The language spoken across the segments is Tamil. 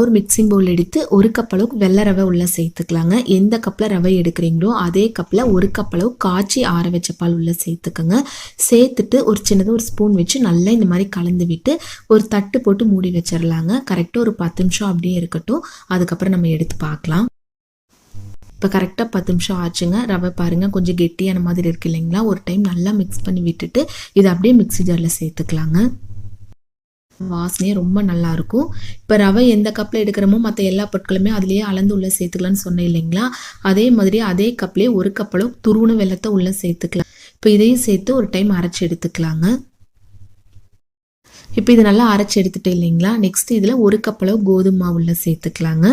ஒரு மிக்சிங் பவுல் எடுத்து ஒரு கப் அளவுக்கு வெள்ளை ரவை உள்ளே சேர்த்துக்கலாங்க. எந்த கப்பில் ரவை எடுக்கிறீங்களோ அதே கப்பில் ஒரு கப் அளவு காய்ச்சி ஆற வச்ச பால் உள்ளே சேர்த்துக்கோங்க. சேர்த்துட்டு ஒரு சின்னதாக ஒரு ஸ்பூன் வச்சு நல்லா இந்த மாதிரி கலந்து விட்டு ஒரு தட்டு போட்டு மூடி வச்சிடலாங்க கரெக்டாக ஒரு பத்து நிமிஷம் அப்படியே இருக்கட்டும். அதுக்கப்புறம் நம்ம எடுத்து பார்க்கலாம். இப்போ கரெக்டாக பத்து நிமிஷம் ஆச்சுங்க. ரவை பாருங்கள் கொஞ்சம் கெட்டியான மாதிரி இருக்கு இல்லைங்களா? ஒரு டைம் நல்லா மிக்ஸ் பண்ணி விட்டுட்டு இதை அப்படியே மிக்ஸி ஜாரில் சேர்த்துக்கலாங்க. வாசனையே ரொம்ப நல்லா இருக்கும் இப்போ ரவை எந்த கப்பில் எடுக்கிறோமோ மற்ற எல்லா பொருட்களுமே அதுலேயே அளந்து உள்ளே சேர்த்துக்கலாம்னு சொன்னேன் இல்லைங்களா? அதே மாதிரி அதே கப்லேயே ஒரு கப்பலோ அளவு வெள்ளத்தை உள்ளே சேர்த்துக்கலாம். இப்போ இதையும் சேர்த்து ஒரு டைம் அரைச்சி எடுத்துக்கலாங்க. இப்போ இது நல்லா அரைச்சி எடுத்துட்டு இல்லைங்களா? நெக்ஸ்ட் இதில் ஒரு கப்பளவு கோதுமை மாவு உள்ளே சேர்த்துக்கலாங்க.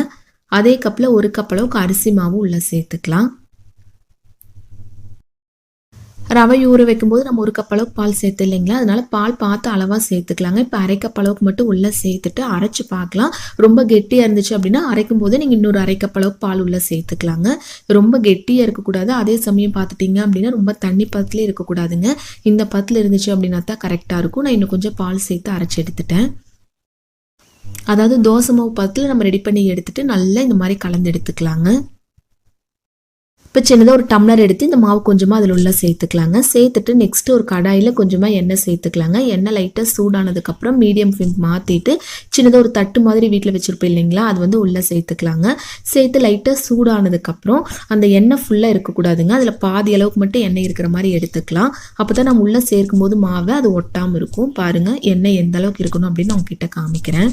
அதே கப்பில் ஒரு கப்பளவுக்கு அரிசி மாவு உள்ளே சேர்த்துக்கலாம். ரவை ஊற வைக்கும்போது நம்ம ஒரு கப் அளவுக்கு பால் சேர்த்து இல்லைங்களா? அதனால பால் பார்த்து அளவாக சேர்த்துக்கலாங்க. இப்போ அரை கப் அளவுக்கு மட்டும் உள்ளே சேர்த்துட்டு அரைச்சி பார்க்கலாம். ரொம்ப கெட்டியாக இருந்துச்சு அப்படின்னா அரைக்கும் போது நீங்கள் இன்னொரு அரை கப் அளவுக்கு பால் உள்ளே சேர்த்துக்கலாங்க. ரொம்ப கெட்டியாக இருக்கக்கூடாது. அதே சமயம் பார்த்துட்டிங்க அப்படின்னா ரொம்ப தண்ணி பத்தில் இருக்கக்கூடாதுங்க. இந்த பத்தில் இருந்துச்சு அப்படின்னா தான் கரெக்டாக இருக்கும். நான் இன்னும் கொஞ்சம் பால் சேர்த்து அரைச்சி எடுத்துட்டேன். அதாவது தோசை மாவு பத்தில் நம்ம ரெடி பண்ணி எடுத்துட்டு நல்லா இந்த மாதிரி கலந்து எடுத்துக்கலாங்க. இப்போ சின்னதாக ஒரு டம்ளர் எடுத்து இந்த மாவு கொஞ்சமாக அதில் உள்ள சேர்த்துக்கலாங்க. சேர்த்துட்டு நெக்ஸ்ட் ஒரு கடாயில் கொஞ்சமாக எண்ணெய் சேர்த்துக்கலாங்க. எண்ணெய் லைட்டாக சூடானதுக்கப்புறம் மீடியம் ஃப்ளேம் மாற்றிட்டு சின்னதாக ஒரு தட்டு மாதிரி வீட்டில் வச்சுருப்போம் இல்லைங்களா? அது வந்து உள்ளே சேர்த்துக்கலாங்க. சேர்த்து லைட்டாக சூடானதுக்கப்புறம் அந்த எண்ணெய் ஃபுல்லாக இருக்கக்கூடாதுங்க. அதில் பாதி அளவுக்கு மட்டும் எண்ணெய் இருக்கிற மாதிரி எடுத்துக்கலாம். அப்போ தான் நம்ம உள்ளே சேர்க்கும் போது மாவை அது ஒட்டாமல் இருக்கும். பாருங்கள் எண்ணெய் எந்த அளவுக்கு இருக்கணும் அப்படின்னு நான் உங்ககிட்ட காமிக்கிறேன்.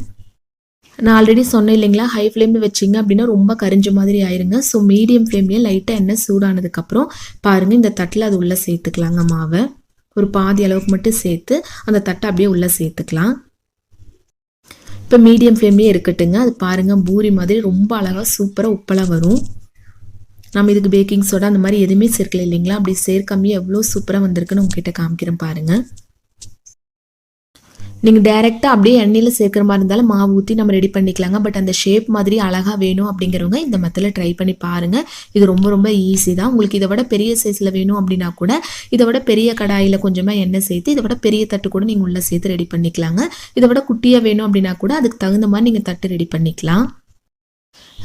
நான் ஆல்ரெடி சொன்னேன் இல்லைங்களா? ஹை ஃப்ளேமில் வச்சிங்க அப்படின்னா ரொம்ப கரிஞ்ச மாதிரி ஆயிருங்க. ஸோ மீடியம் ஃப்ளேம்லேயே லைட்டாக எண்ணெய் சூடானதுக்கப்புறம் பாருங்கள் இந்த தட்டில் அது உள்ளே சேர்த்துக்கலாங்க மாவை. ஒரு பாதி அளவுக்கு மட்டும் சேர்த்து அந்த தட்டை அப்படியே உள்ளே சேர்த்துக்கலாம். இப்போ மீடியம் ஃப்ளேம்லேயே இருக்கட்டுங்க. அது பாருங்கள் பூரி மாதிரி ரொம்ப அழகாக சூப்பராக உப்பலாக வரும். நம்ம இதுக்கு பேக்கிங் சோடா அந்த மாதிரி எதுவுமே சேர்க்கல இல்லைங்களா? அப்படி சேர்க்காமையே எவ்வளோ சூப்பராக வந்திருக்குன்னு உங்ககிட்ட காமிக்கிறேன் பாருங்கள் நீங்கள் டேரெக்டாக அப்படியே எண்ணெயில் சேர்க்குற மாதிரி இருந்தாலும் மாவு ஊற்றி நம்ம ரெடி பண்ணிக்கலாங்க. பட் அந்த ஷேப் மாதிரி அழகாக வேணும் அப்படிங்கிறவங்க இந்த மெத்தில் ட்ரை பண்ணி பாருங்கள் இது ரொம்ப ரொம்ப ஈஸி தான். உங்களுக்கு இதை விட பெரிய சைஸில் வேணும் அப்படின்னா கூட இதை விட பெரிய கடாயில் கொஞ்சமாக எண்ணெய் சேர்த்து இதை விட பெரிய தட்டு கூட நீங்கள் உள்ளே சேர்த்து ரெடி பண்ணிக்கலாங்க. இதை விட குட்டியாக வேணும் அப்படின்னா கூட அதுக்கு தகுந்த மாதிரி நீங்கள் தட்டு ரெடி பண்ணிக்கலாம்.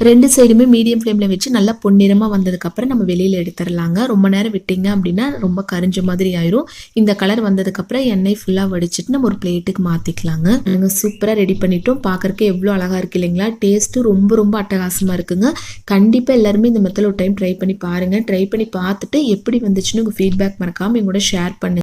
ரெண்டு சைடுமே மீடியம் ஃப்ளேமில் வச்சு நல்லா பொன்னிறமாக வந்ததுக்கப்புறம் நம்ம வெளியில் எடுத்துடலாங்க. ரொம்ப நேரம் விட்டிங்க அப்படின்னா ரொம்ப கரிஞ்ச மாதிரி ஆயிரும். இந்த கலர் வந்ததுக்கப்புறம் எண்ணெய் ஃபுல்லாக வடிச்சிட்டு நம்ம ஒரு பிளேட்டுக்கு மாற்றிக்கலாங்க நாங்கள் சூப்பராக ரெடி பண்ணிட்டோம். பார்க்குறக்கு எவ்வளோ அழகாக இருக்குது இல்லைங்களா? டேஸ்ட்டும் ரொம்ப ரொம்ப அட்டகாசமாக இருக்குங்க. கண்டிப்பாக எல்லாருமே இந்த மெத்தில் ஒரு டைம் ட்ரை பண்ணி பாருங்கள் ட்ரை பண்ணி பார்த்துட்டு எப்படி வந்துச்சுன்னு உங்கள் ஃபீட்பேக் மறக்காமல் எங்களோட ஷேர் பண்ணுங்கள்